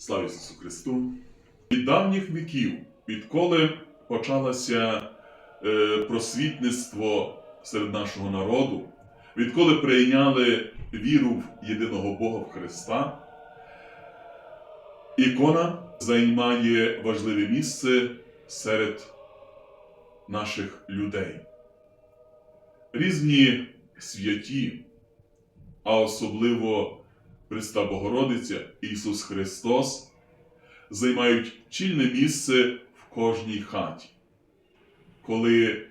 Слава Ісусу Христу! Від давніх віків, відколи почалося е, просвітництво серед нашого народу, відколи прийняли віру в єдиного Бога в Христа, ікона займає важливе місце серед наших людей. Різні святі, а особливо Христа Богородиця Ісус Христос займають чільне місце в кожній хаті. Коли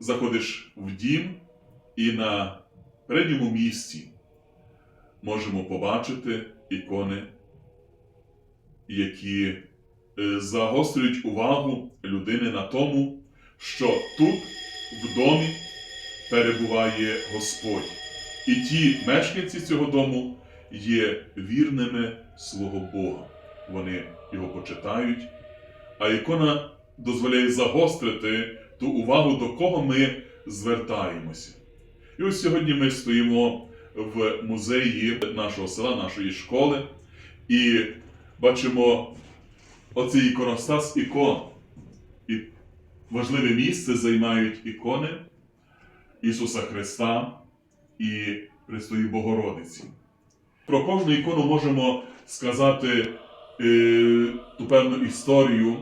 заходиш в дім і на передньому місці можемо побачити ікони, які е, загострюють увагу людини на тому, що тут, в домі, перебуває Господь. І ті мешканці цього дому є вірними свого Бога. Вони його почитають, а ікона дозволяє загострити ту увагу, до кого ми звертаємося. І ось сьогодні ми стоїмо в музеї нашого села, нашої школи, і бачимо оцей іконостас ікон. І важливе місце займають ікони Ісуса Христа і Престої Богородиці. Про кожну ікону можемо сказати е, ту певну історію.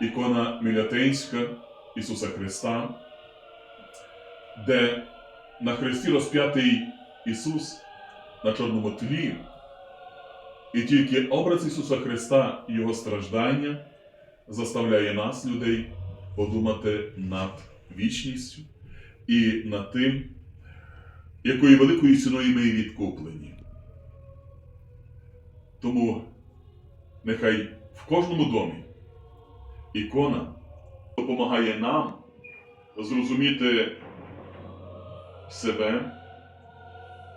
Ікона Мілятинська Ісуса Христа, де на хресті розп'ятий Ісус на чорному тлі, і тільки образ Ісуса Христа і Його страждання заставляє нас, людей, подумати над вічністю і над тим, якою великою ціною ми відкуплені. Тому нехай в кожному домі ікона допомагає нам зрозуміти себе,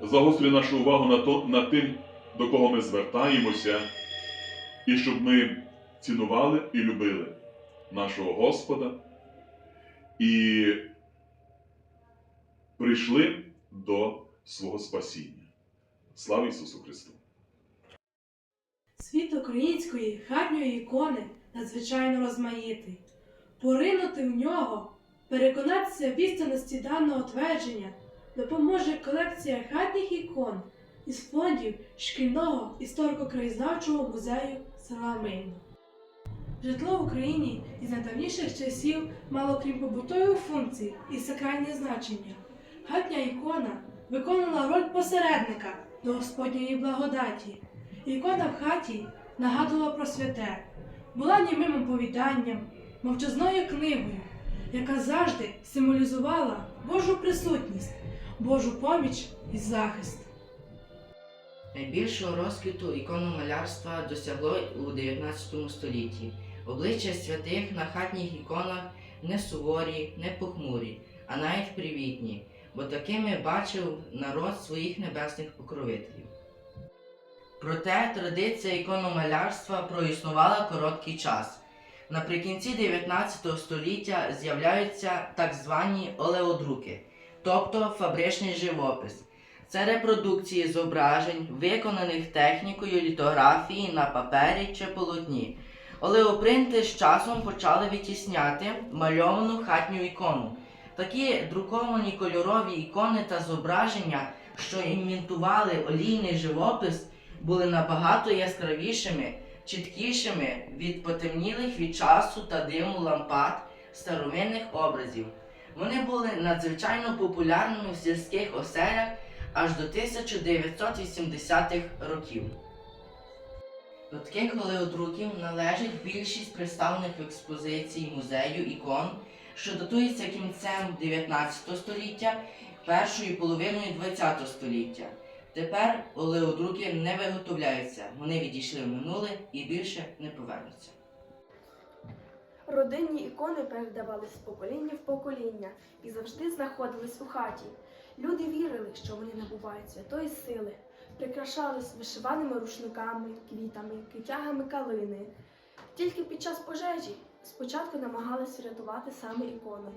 загострює нашу увагу на, то, на тим, до кого ми звертаємося, і щоб ми цінували і любили нашого Господа і прийшли до свого спасіння. Слава Ісусу Христу! Світ української хатньої ікони надзвичайно розмаїтий. Поринути в нього, переконатися в істинності даного твердження допоможе колекція хатніх ікон із фондів шкільного історико-краєзнавчого музею села Мильно. Житло в Україні із найдавніших часів мало крім побутових функцій і сакральне значення. Хатня ікона виконувала роль посередника до Господньої благодаті. Ікона в хаті нагадувала про святе, була німим оповіданням, мовчазною книгою, яка завжди символізувала Божу присутність, Божу поміч і захист. Найбільшого розквіту ікономалярства досягло у 19 столітті. Обличчя святих на хатніх іконах не суворі, не похмурі, а навіть привітні, бо такими бачив народ своїх небесних покровителів. Проте традиція ікономалярства проіснувала короткий час. Наприкінці 19 століття з'являються так звані олеодруки, тобто фабричний живопис. Це репродукції зображень, виконаних технікою літографії на папері чи полотні. Олеопринти з часом почали відтісняти мальовану хатню ікону. Такі друковані кольорові ікони та зображення, що імітували олійний живопис, були набагато яскравішими, чіткішими від потемнілих від часу та диму лампад старовинних образів. Вони були надзвичайно популярними в сільських оселях аж до 1980-х років. До таких олеодруків належить більшість представлених в експозиції музею ікон, що датується кінцем 19 століття, першою половиною 20 століття. Тепер олеодруки не виготовляються, вони відійшли в минуле і більше не повернуться. Родинні ікони передавались з покоління в покоління і завжди знаходились у хаті. Люди вірили, що вони набувають святої сили, прикрашались вишиваними рушниками, квітами, китягами калини. Тільки під час пожежі спочатку намагались врятувати саме ікони.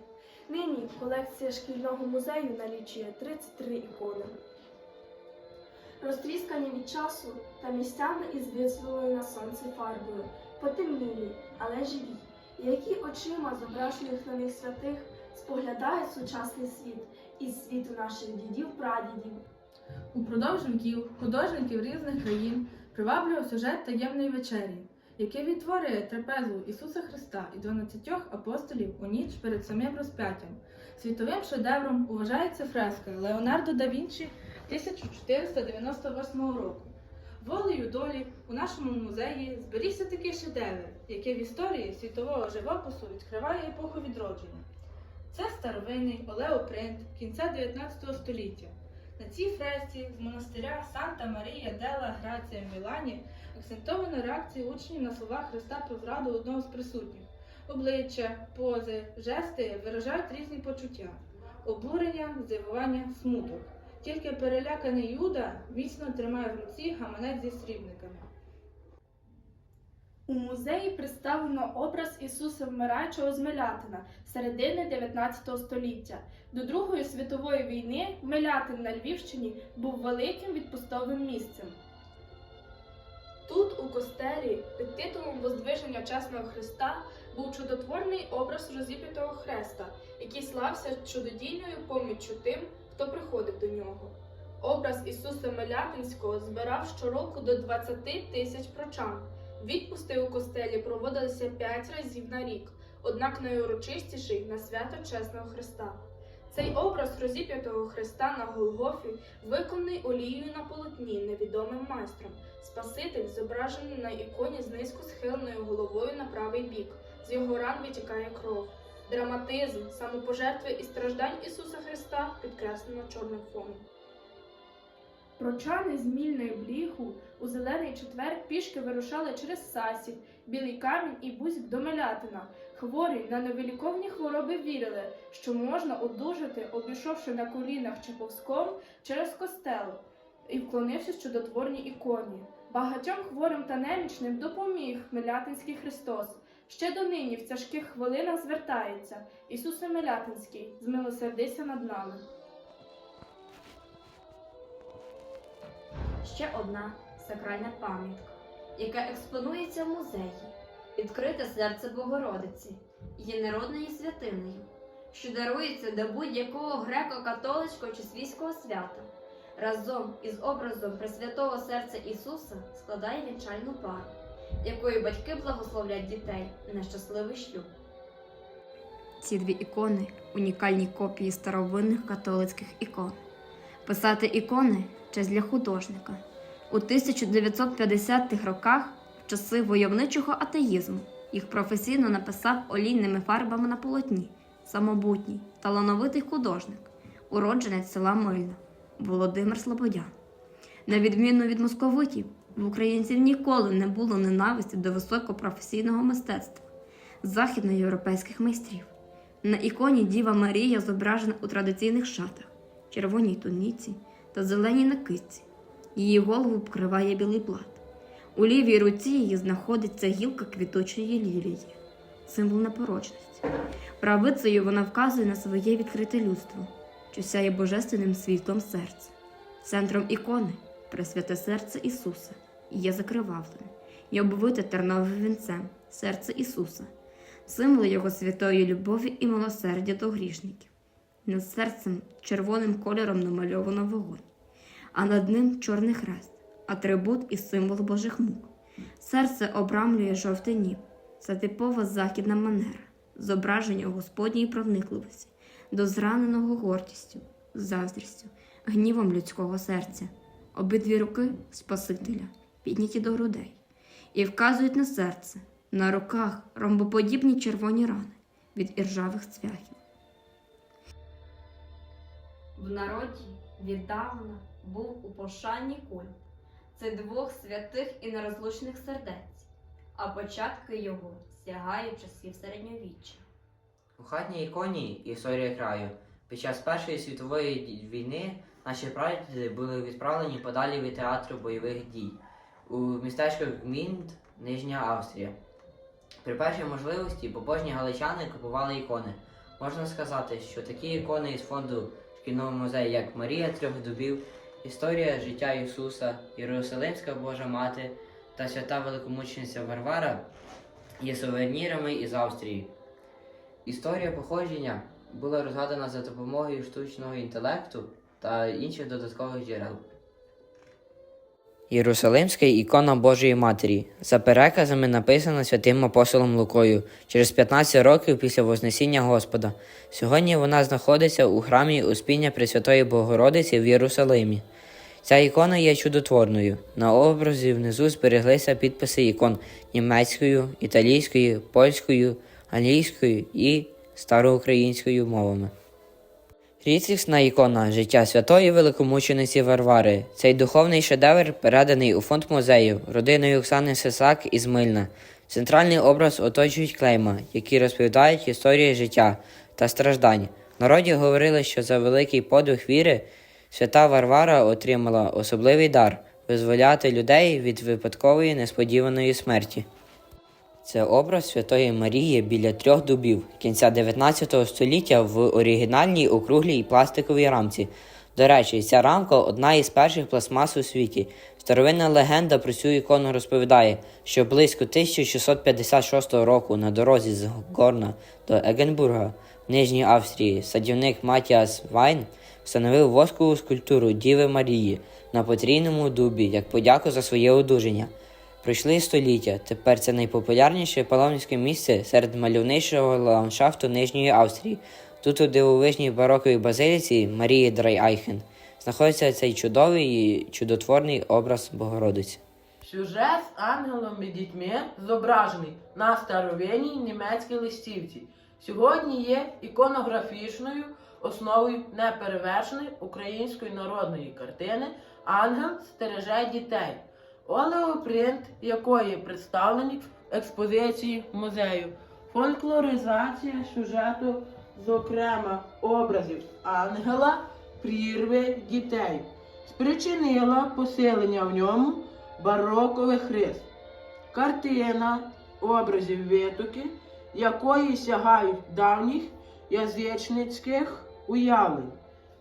Нині колекція шкільного музею налічує 33 ікони. розтріскані від часу та місцями із визволою на сонці фарбою, потемнілі, але живі, які очима зображених на них святих споглядає сучасний світ із світу наших дідів прадідів. Упродовж віків художників різних країн приваблював сюжет таємної вечері, який відтворює трапезу Ісуса Христа і 12 апостолів у ніч перед самим розп'яттям. Світовим шедевром вважається фреска Леонардо да Вінчі 1498 року. Волею долі у нашому музеї зберігся такий шедевр, який в історії світового живопису відкриває епоху відродження. Це старовинний олеопринт кінця 19 століття. На цій фресці з монастиря Санта Марія Делла Грація в Мілані акцентовано реакцію учнів на слова Христа про зраду одного з присутніх. Обличчя, пози, жести виражають різні почуття: обурення, здивування, смуток. Тільки переляканий Юда міцно тримає в руці гаманець зі срібниками. У музеї представлено образ Ісуса Вмираючого з Мелятина середини 19 століття. До Другої світової війни Мелятин на Львівщині був великим відпустовим місцем. Тут, у костелі, під титулом Воздвиження Чесного Христа, був чудотворний образ розіп'ятого хреста, який слався чудодійною поміччю тим, хто приходив до нього. Образ Ісуса Мелятинського збирав щороку до 20 тисяч прочан. Відпусти у костелі проводилися п'ять разів на рік, однак найурочистіший на свято Чесного Христа. Цей образ розіп'ятого Христа на Голгофі виконаний олією на полотні невідомим майстром. Спаситель зображений на іконі з низько схиленою головою на правий бік. З його ран витікає кров. Драматизм, самопожертви і страждань Ісуса Христа підкреслено чорним фоном. Прочани з мільної бліху у зелений четвер пішки вирушали через Сасів, Білий Камінь і Бузьк до Мелятина. Хворі на невиліковні хвороби вірили, що можна одужати, обійшовши на колінах чи повзком через костел і вклонившись чудотворній іконі. Багатьом хворим та немічним допоміг Мелятинський Христос. Ще донині в тяжких хвилинах звертається Ісусе Мелятинський, змилосердися над нами. Ще одна сакральна пам'ятка, яка експонується в музеї, відкрите серце Богородиці, є народною святиною, що дарується до будь-якого греко-католицького чи свійського свята. Разом із образом Пресвятого серця Ісуса складає вінчальну пару, якою батьки благословлять дітей на щасливий шлюб. Ці дві ікони унікальні копії старовинних католицьких ікон. Писати ікони честь для художника. У 1950-х роках, в часи войовничого атеїзму, їх професійно написав олійними фарбами на полотні самобутній, талановитий художник, уродженець села Мильна Володимир Слободян. На відміну від московитів, в українців ніколи не було ненависті до високопрофесійного мистецтва західноєвропейських майстрів. На іконі Діва Марія зображена у традиційних шатах, червоній туніці та зеленій накидці. Її голову покриває білий плат. У лівій руці її знаходиться гілка квіточої лілії, символ непорочності. Правицею вона вказує на своє відкрите людство, що сяє божественним світлом серця. Центром ікони Пресвяте серце Ісуса є закривавлене і обвите терновим вінцем серце Ісуса символ його святої любові і милосердя до грішників. Над серцем червоним кольором намальовано вогонь, а над ним чорний хрест, атрибут і символ Божих мук. Серце обрамлює жовтий ніб. Це типова західна манера, зображення Господньої проникливості, до зраненого гордістю, заздрістю, гнівом людського серця. Обидві руки Спасителя підняті до грудей і вказують на серце, на руках ромбоподібні червоні рани від іржавих цвяхів. В народі віддавна був у пошанні культ. Це двох святих і нерозлучних сердець, а початки його сягають часів середньовіччя. У хатній іконі історія краю. Під час Першої світової війни наші прадіди були відправлені подалі від театру бойових дій у містечко Гмінт, Нижня Австрія. При першій можливості побожні галичани купували ікони. Можна сказати, що такі ікони із фонду шкільного музею, як Марія Трьох Дубів, Історія життя Ісуса, Єрусалимська Божа Мати та свята великомучениця Варвара є сувенірами із Австрії. Історія походження була розгадана за допомогою штучного інтелекту та інших додаткових джерел. Єрусалимська ікона Божої Матері за переказами написана святим апостолом Лукою через 15 років після Вознесіння Господа. Сьогодні вона знаходиться у храмі Успіння Пресвятої Богородиці в Єрусалимі. Ця ікона є чудотворною. На образі внизу збереглися підписи ікон німецькою, італійською, польською, англійською і староукраїнською мовами. Рідкісна ікона життя святої великомучениці Варвари. Цей духовний шедевр переданий у фонд музею родиною Оксани Сисак із Мильна. Центральний образ оточують клейма, які розповідають історії життя та страждань. Народі говорили, що за великий подвиг віри свята Варвара отримала особливий дар визволяти людей від випадкової несподіваної смерті. Це образ Святої Марії біля трьох дубів кінця 19 століття в оригінальній округлій пластиковій рамці. До речі, ця рамка одна із перших пластмас у світі. Старовинна легенда про цю ікону розповідає, що близько 1656 року на дорозі з Горна до Егенбурга в Нижній Австрії садівник Матіас Вайн встановив воскову скульптуру Діви Марії на потрійному дубі як подяку за своє одужання. Пройшли століття. Тепер це найпопулярніше паломницьке місце серед мальовничого ландшафту Нижньої Австрії. Тут у дивовижній бароковій базиліці Марії Драйайхен знаходиться цей чудовий і чудотворний образ Богородиці. Сюжет з ангелом і дітьми зображений на старовинній німецькій листівці. Сьогодні є іконографічною основою неперевершеної української народної картини Ангел стереже дітей, олеопринт якої представлені в експозиції музею. Фольклоризація сюжету, зокрема образів ангела, прірви дітей, спричинила посилення в ньому барокових рис. Картина образів витоки, якої сягають давніх язичницьких уявлень,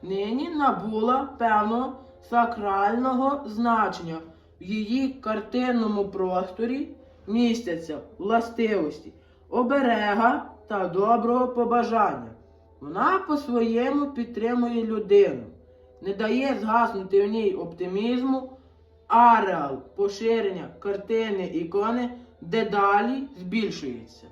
нині набула певного сакрального значення. В її картинному просторі містяться властивості оберега та доброго побажання. Вона по-своєму підтримує людину, не дає згаснути в ній оптимізму, ареал поширення картини ікони дедалі збільшується.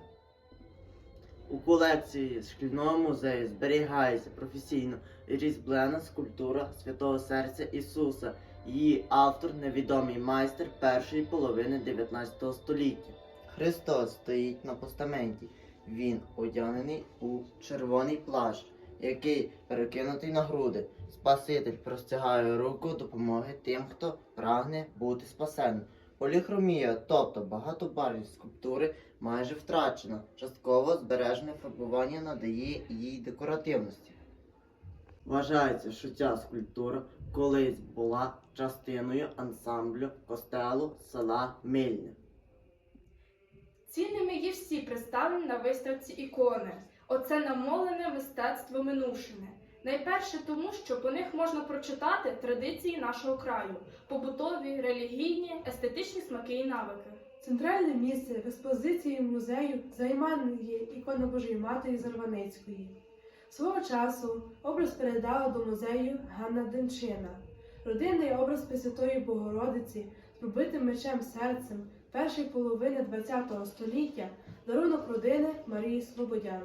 У колекції шкільного музею зберігається професійно різьблена скульптура Святого Серця Ісуса. Її автор невідомий майстер першої половини 19 століття. Христос стоїть на постаменті. Він одягнений у червоний плащ, який перекинутий на груди. Спаситель простягає руку допомоги тим, хто прагне бути спасеним. Поліхромія, тобто багатобарвість скульптури, майже втрачена. Частково збережене фарбування надає їй декоративності. Вважається, що ця скульптура колись була частиною ансамблю костелу села Мильне. Цінними є всі представлені на виставці ікони. Оце намолене мистецтво минувшине. Найперше тому, що по них можна прочитати традиції нашого краю, побутові, релігійні, естетичні смаки і навики. Центральне місце в експозиції музею займає ікона Божої Матері Зарваницької. Свого часу образ передала до музею Ганна Денчина. Родинний образ Пресвятої Богородиці пробитим мечем серцем першої половини ХХ століття дарунок родини Марії Слободян.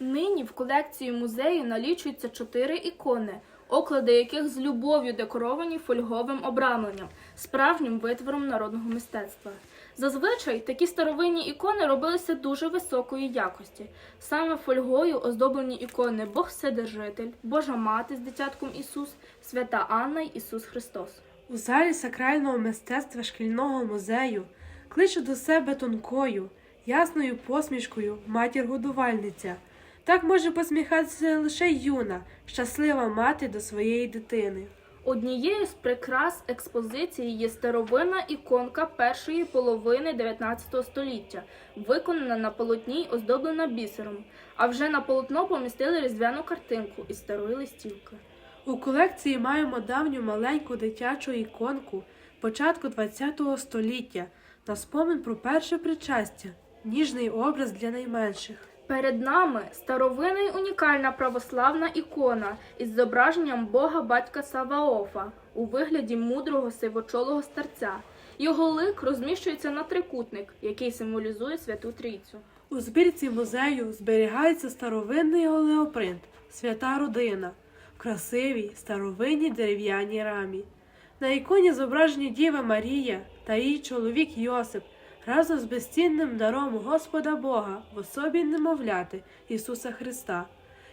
Нині в колекції музею налічується чотири ікони, оклади яких з любов'ю декоровані фольговим обрамленням, справжнім витвором народного мистецтва. Зазвичай такі старовинні ікони робилися дуже високої якості. Саме фольгою оздоблені ікони Бог Вседержитель, Божа Мати з дитятком Ісус, Свята Анна Ісус Христос. У залі сакрального мистецтва шкільного музею кличе до себе тонкою, ясною посмішкою матір-годувальниця. Так може посміхатися лише юна, щаслива мати до своєї дитини. Однією з прикрас експозиції є старовинна іконка першої половини 19 століття, виконана на полотні й оздоблена бісером, а вже на полотно помістили різдвяну картинку із старої листівки. У колекції маємо давню маленьку дитячу іконку початку ХХ століття на спомин про перше причастя, ніжний образ для найменших. Перед нами старовинна й унікальна православна ікона із зображенням Бога батька Саваофа у вигляді мудрого сивочолого старця. Його лик розміщується на трикутник, який символізує Святу Трійцю. У збірці музею зберігається старовинний олеопринт Свята Родина красивій старовинній дерев'яній рамі. На іконі зображені Діва Марія та її чоловік Йосип разом з безцінним даром Господа Бога в особі немовляти Ісуса Христа.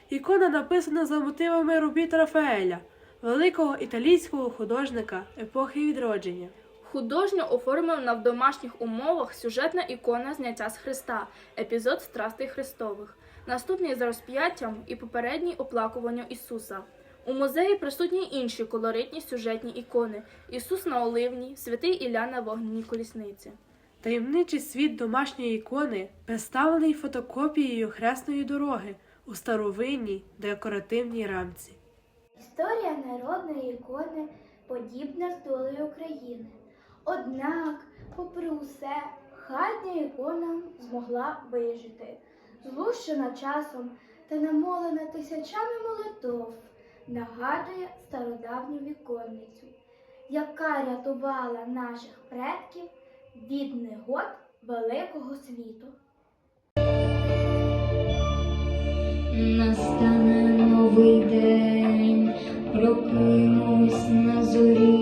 Ікона написана за мотивами робіт Рафаеля, великого італійського художника епохи відродження. Художньо оформлена в домашніх умовах сюжетна ікона зняття з Христа, епізод страстей Христових, наступний з розп'яттям і попередній оплакуванню Ісуса. У музеї присутні інші колоритні сюжетні ікони: Ісус на Оливній, святий Ілля на вогненій колісниці. Таємничий світ домашньої ікони представлений фотокопією хресної дороги у старовинній декоративній рамці. Історія народної ікони подібна з долею України. Однак, попри усе, хатня ікона змогла вижити, злущена часом та намолена тисячами молитов, нагадує стародавню віконницю, яка рятувала наших предків від негод великого світу. Настане новий день, прокинусь на зорі